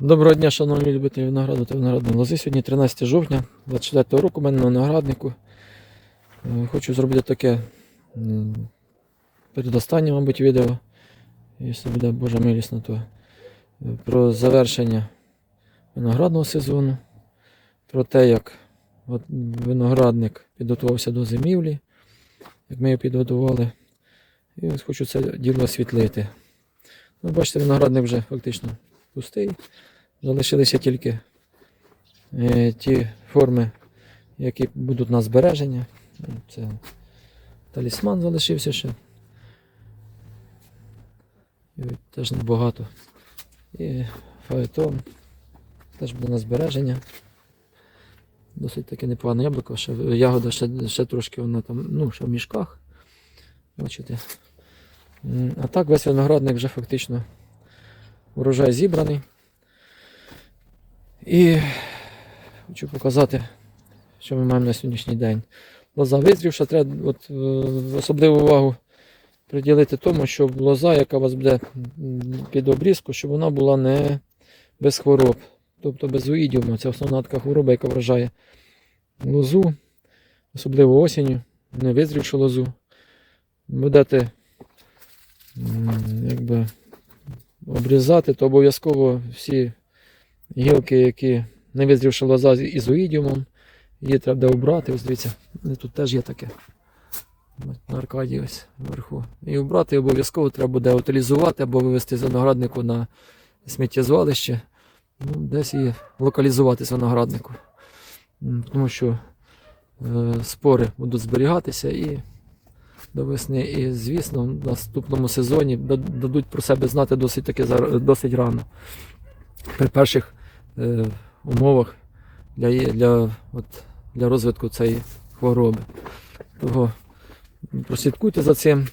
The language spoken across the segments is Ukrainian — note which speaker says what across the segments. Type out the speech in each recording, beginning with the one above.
Speaker 1: Доброго дня, шановні любителі винограду та виноградної лози. Сьогодні 13 жовтня 24 року у мене на винограднику. Е, Хочу зробити таке передостаннє, мабуть, відео. Якщо буде Божа милість на то. е, Про завершення виноградного сезону, про те, як виноградник підготувався до зимівлі, як ми його підготували. І хочу це діло освітлити. Ну, бачите, виноградник вже фактично пустий. Залишилися тільки е, ті форми, які будуть на збереження. Це талісман залишився ще. І теж небагато. І фаетон теж буде на збереження. Досить таки непогане яблуко. Ще, ягода ще, ще трошки вона там, ну, ще в мішках. Бачите. А так весь виноградник вже фактично урожай зібраний. І хочу показати, що ми маємо на сьогоднішній день. Лоза визрівша, треба от, е, особливу увагу приділити тому, щоб лоза, яка у вас буде під обрізку, щоб вона була не без хвороб, тобто без уїдіуму. Це основна така хвороба, яка вражає лозу, особливо осінню, не визрівшу лозу. Будете якби, обрізати, то обов'язково всі гілки, які не визрівши лоза з ізоїдіумом, її треба обрати. Ось дивіться, тут теж є таке. На аркаді ось вверху. І обрати обов'язково треба буде утилізувати або вивезти винограднику на сміттєзвалище. Ну, десь і локалізувати з винограднику. Тому що е, спори будуть зберігатися і до весни. І, звісно, в наступному сезоні дадуть про себе знати досить таки досить рано. При перших е, умовах для, для, от, для розвитку цієї хвороби. Того прослідкуйте за цим,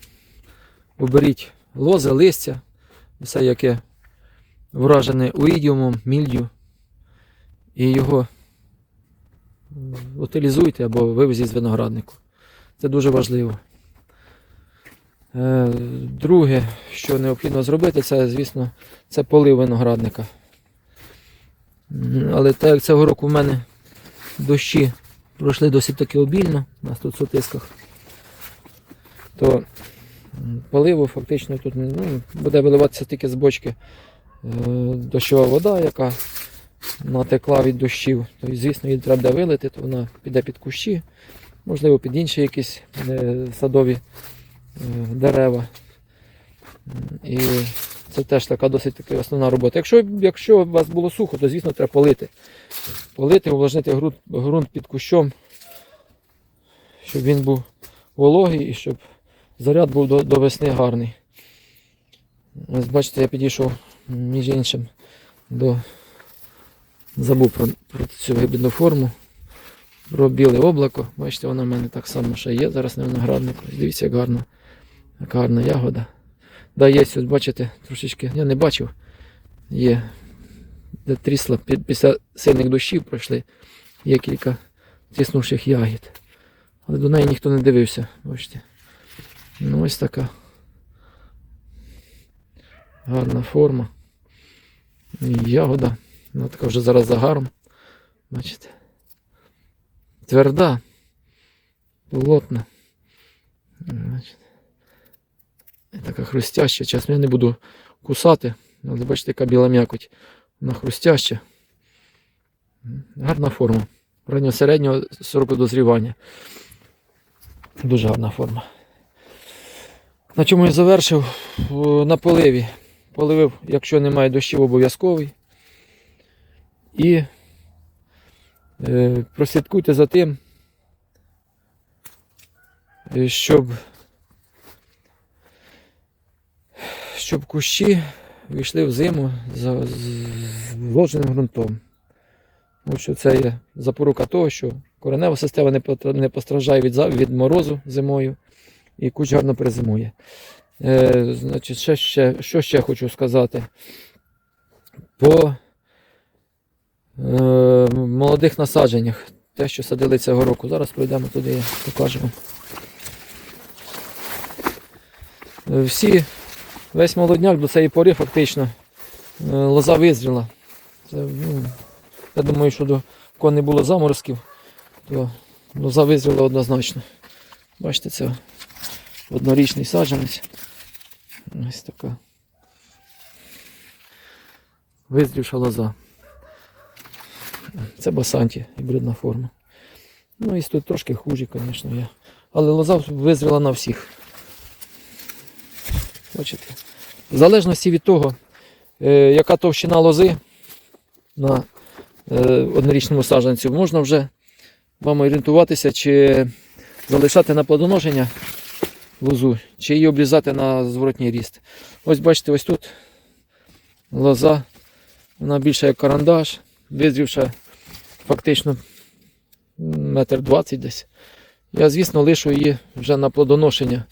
Speaker 1: оберіть лози, листя, все яке вражене уїдіумом, мільдю, і його утилізуйте або вивезіть з винограднику. Це дуже важливо. Е, Друге, що необхідно зробити, це, звісно, це полив виноградника. Але так як цього року в мене дощі пройшли досить таки обільно, у нас тут в сотисках, то поливу фактично тут ну, буде виливатися тільки з бочки е, дощова вода, яка натекла від дощів. Тобто, звісно, її треба вилити, то вона піде під кущі, можливо, під інші якісь е, садові дерева. І це теж така досить таки основна робота. Якщо, якщо у вас було сухо, то звісно треба полити. Полити, увлажнити ґрунт, ґрунт під кущом, щоб він був вологий і щоб заряд був до, до весни гарний. Ось бачите, я підійшов між іншим до. Забув про, про цю гибідну форму. Про біле облако. Бачите, вона в мене так само ще є зараз на винограднику. Дивіться, як гарна, яка гарна ягода. Да, є, ось бачите, трошечки, я не бачив, є, де трісла пі- після сильних дощів пройшли, є кілька тіснувших ягід. Але до неї ніхто не дивився, бачите. Ну ось така гарна форма. І ягода. Вона така вже зараз загаром. Бачите. Тверда, плотна. Бачите. Така хрустяща. Чесно, я не буду кусати, але бачите, яка біла м'якоть. Вона хрустяща. Гарна форма. Раннього середнього сроку дозрівання. Дуже гарна форма. На чому я завершив? На поливі. Поливив, якщо немає дощів, обов'язковий. І е, прослідкуйте за тим, е, щоб щоб кущі війшли в зиму з вложеним ґрунтом. Тому що це є запорука того, що коренева система не, постраждає від, від морозу зимою і кущ гарно перезимує. Е, значить, ще, ще, що ще хочу сказати? По е, молодих насадженнях. Те, що садили цього року. Зараз пройдемо туди і покажемо. Всі, весь молодняк до цієї пори фактично е, лоза визріла. Це, ну, я думаю, що до кого не було заморозків, то лоза визріла однозначно. Бачите, це однорічний саджанець. Ось така. Визрівша лоза. Це басанті, гібридна форма. Ну і тут трошки хуже, звісно, є. Але лоза визріла на всіх. Бачите? В залежності від того, е, яка товщина лози на е, однорічному саджанцю, можна вже вам орієнтуватися, чи залишати на плодоношення лозу, чи її обрізати на зворотній ріст. Ось бачите, ось тут лоза, вона більша як карандаш, визрівша фактично метр двадцять десь. Я, звісно, лишу її вже на плодоношення.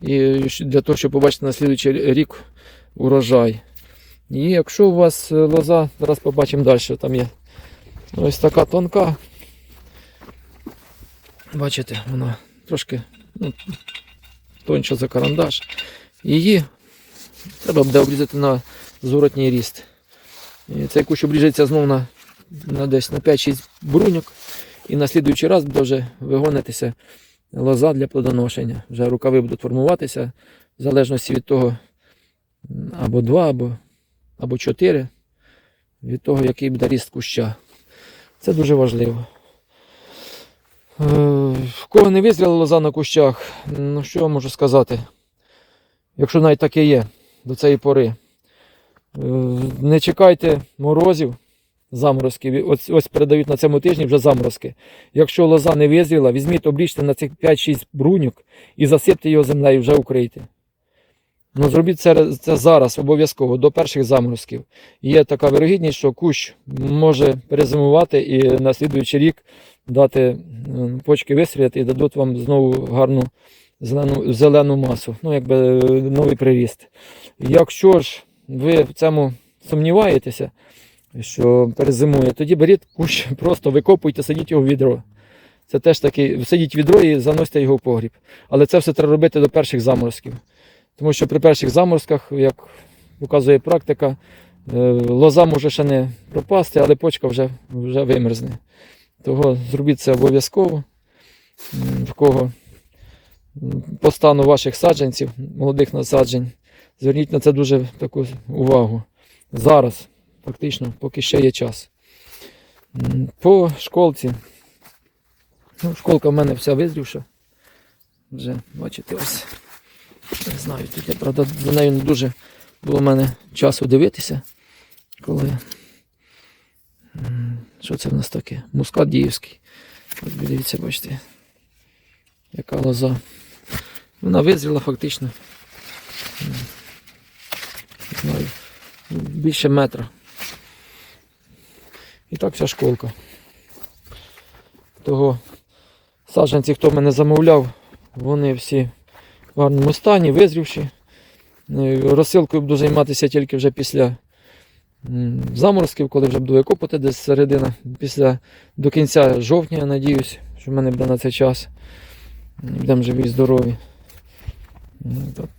Speaker 1: І для того, щоб побачити на слідуючий рік урожай. І якщо у вас е, лоза, зараз побачимо далі, там є. Ось така тонка. Бачите, вона трошки ну, тоньша за карандаш. Її треба буде обрізати на зворотній ріст. І цей кущ обріжеться знову на, на десь на 5-6 бруньок. І на слідуючий раз буде вже вигонитися лоза для плодоношення. Вже рукави будуть формуватися в залежності від того, або два, або, або чотири, від того, який буде ріст куща. Це дуже важливо. Е, В кого не визріла лоза на кущах, ну що я можу сказати? Якщо навіть таке є до цієї пори. Е, Не чекайте морозів, заморозків. Ось, ось передають на цьому тижні вже заморозки. Якщо лоза не визріла, візьміть, обріжте на цих 5-6 бруньок і засипте його землею, вже укрийте. Ну, зробіть це, це зараз обов'язково, до перших заморозків. Є така вирогідність, що кущ може перезимувати і на слідуючий рік дати почки вистріляти і дадуть вам знову гарну зелену, зелену масу, ну, якби е, новий приріст. Якщо ж ви в цьому сумніваєтеся, що перезимує, тоді беріть кущ, просто викопуйте, садіть його в відро. Це теж таки, садіть відро і заносьте його в погріб. Але це все треба робити до перших заморозків. Тому що при перших заморозках, як показує практика, е, лоза може ще не пропасти, але почка вже, вже вимерзне. Того зробіть це обов'язково. В кого по стану ваших саджанців, молодих насаджень, зверніть на це дуже таку увагу. Зараз, фактично, поки ще є час. По школці. Ну, школка в мене вся визрівша. Вже, бачите, ось. Не знаю, тут я, правда, за нею не дуже було в мене часу дивитися. Коли. Що це в нас таке? Мускат діївський. Ось дивіться, бачите. Яка лоза. Вона визріла фактично. Не знаю, більше метра. І так вся школка. Того саджанці, хто мене замовляв, вони всі в гарному стані, визрівші. Е, Розсилкою буду займатися тільки вже після заморозків, коли вже буду викопати десь середина, після до кінця жовтня, я надіюсь, що в мене буде на цей час. Будемо живі і здорові.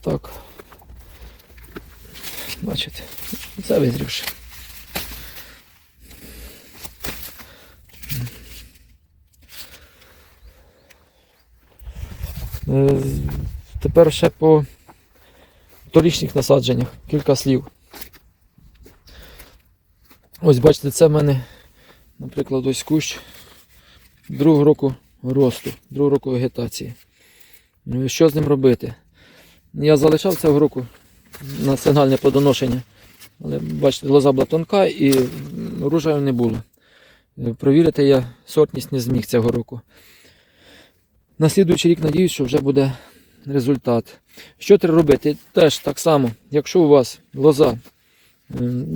Speaker 1: Так. Бачите, це визрівши. Тепер ще по торічних насадженнях кілька слів. Ось бачите, це в мене, наприклад, ось кущ другого року росту, другого року вегетації. Ну що з ним робити? Я залишав цього року на сигнальне плодоношення, але бачите, лоза була тонка і м, не було. Е, Провірити я сортність не зміг цього року. На слідуючий рік надіюсь, що вже буде результат. Що треба робити? Теж так само, якщо у вас лоза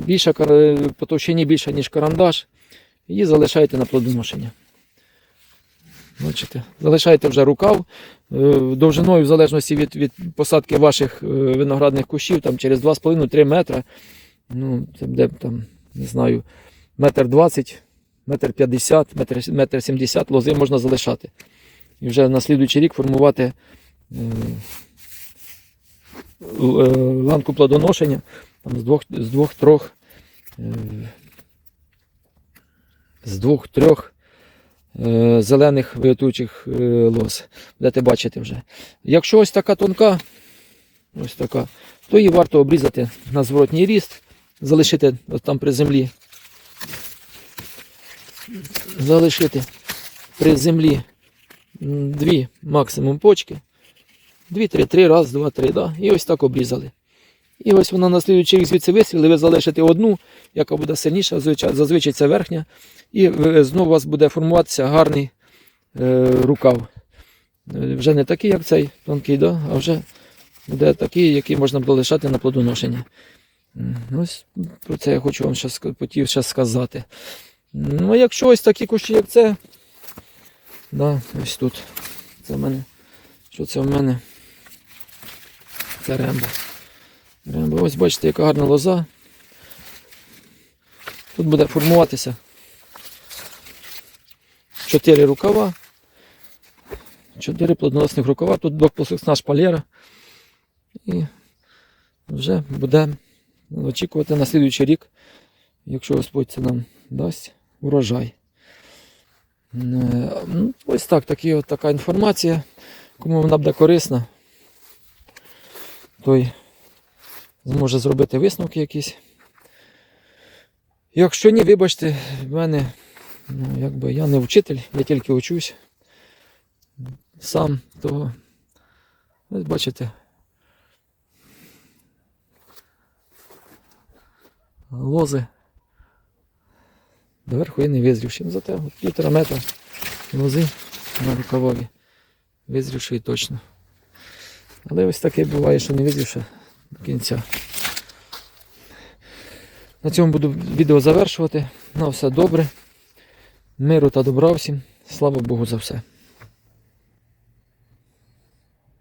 Speaker 1: більша по товщині більша, ніж карандаш, її залишайте на плодоношення. Бачите, залишайте вже рукав е, довжиною, в залежності від, від посадки ваших е, виноградних кущів, там через 2,5-3 метри. Ну, це буде там, не знаю, метр 20, метр 50, метр, метр 70 лози можна залишати. І вже на слідуючий рік формувати е, ланку плодоношення там, з двох- з двох-трьох е, з двох-трьох е, зелених виготуючих е, лоз. Будете бачити вже. Якщо ось така тонка, ось така, то її варто обрізати на зворотній ріст, залишити от там при землі. Залишити при землі дві максимум почки. Дві, три, раз, два, три, да? і ось так обрізали. І ось вона на слідуючий звідси вистріли, ви залишите одну, яка буде сильніша, зазвичай, це верхня. І знову у вас буде формуватися гарний е, рукав. Е, Вже не такий, як цей тонкий, да? а вже буде такий, який можна буде лишати на плодоношення. Ось про це я хочу вам хотів ще сказати. Ну, якщо ось такі кущі, як це, да, ось тут. Це в мене. Що це в мене? Це рембо. Рембо. Ось бачите, яка гарна лоза. Тут буде формуватися чотири рукава. Чотири плодоносних рукава. Тут двохпосухна шпалера. І вже буде очікувати на слідуючий рік, якщо Господь це нам дасть урожай. Е, ну, Ось так, такі, от така інформація. Кому вона буде корисна, той зможе зробити висновки якісь. Якщо ні, вибачте, в мене, ну, якби я не вчитель, я тільки учусь сам того. Ось бачите. Лози. Доверху є не визрівши. Ну, Зате півтора метра лози на рукавові. Визрівши точно. Але ось таке буває, що не визрівши до кінця. На цьому буду відео завершувати. На все добре. Миру та добра всім. Слава Богу за все.